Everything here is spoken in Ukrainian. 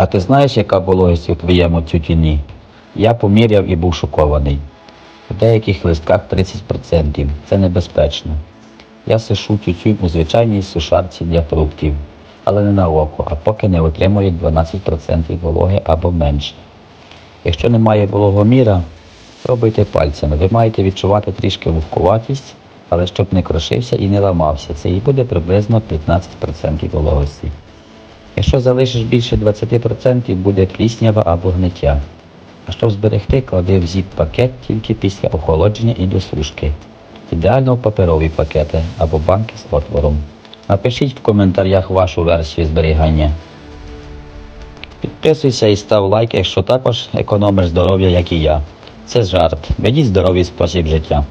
А ти знаєш, яка вологість у твоєму тютюні? Я поміряв і був шокований. У деяких листках 30%. Це небезпечно. Я сушу тютюн у звичайній сушарці для фруктів, але не на око, а поки не отримують 12% вологи або менше. Якщо немає вологоміра, пробуйте пальцями. Ви маєте відчувати трішки вухкуватість, але щоб не крошився і не ламався. Це і буде приблизно 15% вологості. Якщо залишиш більше 20%, буде пліснява або гниття. А щоб зберегти, клади в зіп-пакет тільки після охолодження і досушки. Ідеально в паперові пакети або банки з отвором. Напишіть в коментарях вашу версію зберігання. Підписуйся і став лайк, якщо також економиш здоров'я, як і я. Це жарт. Ведіть здоровий спосіб життя.